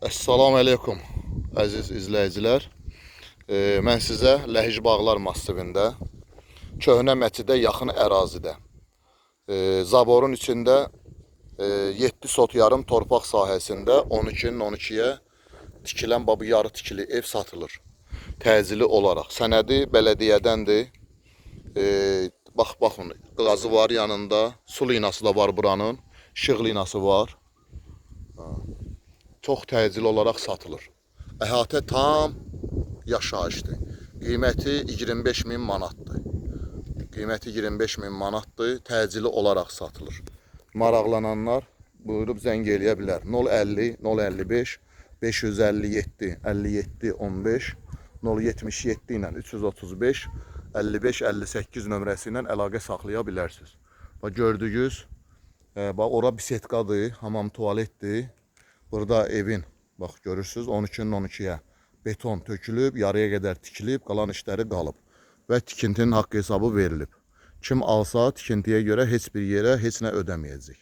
Assalamu aleykum əziz izləyicilər. E, mən sizə Ləhij Bağlar massivində, Köhnə Mətidə yaxın ərazidə, e, Zaborun içində e, 7 sot yarım torpaq sahəsində 12-nin 12-yə tikilən babu yarı tikili ev satılır. Təcili olaraq. Sənədi bələdiyyədəndir. E, bax, baxın, qazı var yanında, su linası da var buranın, işıq linası var. Çox təcili olaraq satılır. Əhatə tam yaşayışdır. Qiyməti 25 min manatdır. Qiyməti 25 min manatdır. Təcili olaraq satılır. Maraqlananlar buyurub zəng eləyə bilər. 050 055 557 57 15 077 ilə 335 55 58 nömrəsi ilə əlaqə saxlaya bilərsiniz. Bax gördüyünüz e, bax ora bisetkadır, hamam tualetdir. Burada evin bax görürsüz 12-nin 12-yə beton tökülüb, yarıya qədər tikilib, qalan işləri qalıb və tikintinin haqq hesabı verilib. Kim alsa tikintiyə görə heç bir yerə heç nə ödəməyəcək.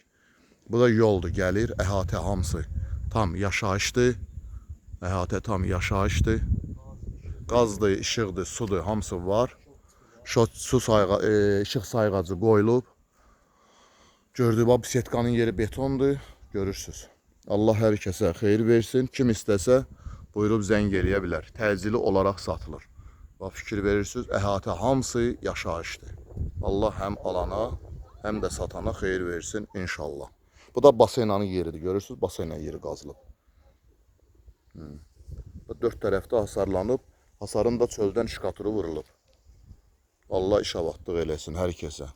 Bu da yoldur, gəlir, əhatə hamısı tam yaşayışdır. Əhatə tam yaşayışdır. Qazdır, işıqdır, sudur, hamısı var. Şot, su sayğa, e, işıq sayğacı qoyulub. Gördüyü bax bisetkanın yeri betondur, görürsüz. Allah hər kəsə xeyir versin. Kim istəsə buyurub zəng eləyə bilər. Təcili olaraq satılır. Bax fikir verirsiniz, əhatə hamısı yaşayışdır. Allah həm alana, həm də satana xeyir versin inşallah. Bu da baseynanın yeridir. Görürsüz, baseynan yeri qazılıb. Hmm. Dörd tərəfdə hasarlanıb, hasarın da çöldən şkaturu vurulub. Allah iş abadlıq eləsin hər kəsə.